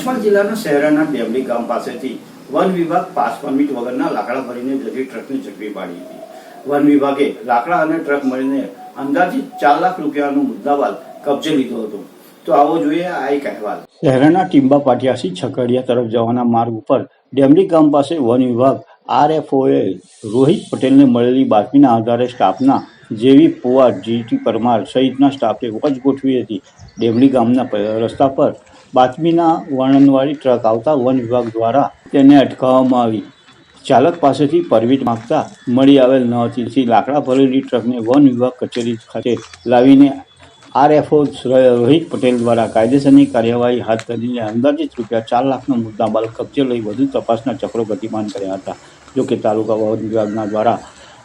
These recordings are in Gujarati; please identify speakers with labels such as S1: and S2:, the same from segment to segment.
S1: જિલ્લાના શહેરાના ડેમલી ગામ પાસેથી વન વિભાગ પાસ પરમિટ વગરના લાકડા ભરીને જતી ટ્રકને ઝડપી પાડી હતી. વન વિભાગે લાકડા અને ટ્રક મળીને અંદાજિત ચાર લાખ રૂપિયાનો મુદ્દાવાલ કબજે લીધો હતો. તો આવો જોઈએ આ એક અહેવાલ. શહેરના ટીંબા પાટિયાસી છકડિયા તરફ જવાના માર્ગ ઉપર ડેમડી ગામ પાસે વન વિભાગ આરએફઓએ રોહિત પટેલને મળેલી બાતમીના આધારે સ્ટાફના જેવી પુવા જીટી પરમાર સહિતના સ્ટાફે વોચ ગોઠવી હતી. દેવડી ગામના રસ્તા પર બાતમીના વર્ણનવાળી ટ્રક આવતા વન વિભાગ દ્વારા તેને અટકાવવામાં આવી. ચાલક પાસેથી પરમિટ માગતા મળી આવેલ ન હતી. તેથી લાકડા ભરેલી ટ્રકને વન વિભાગ કચેરી ખાતે લાવીને આરએફઓ રોહિત પટેલ દ્વારા કાયદેસરની કાર્યવાહી હાથ ધરીને અંદાજિત રૂપિયા ચાર લાખનો મુદ્દામાલ કબજે લઈ વધુ તપાસના ચક્રો ગતિમાન કર્યા હતા. જોકે તાલુકા વન વિભાગના દ્વારા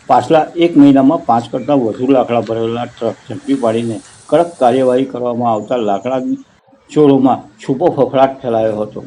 S1: પાછલા એક મહિનામાં પાંચ કરતાં વધુ લાકડા ભરેલા ટ્રક ઝડપી પાડીને કડક કાર્યવાહી કરવામાં આવતા લાકડા ચોરોમાં છૂપો ફફડાટ ફેલાયો હતો.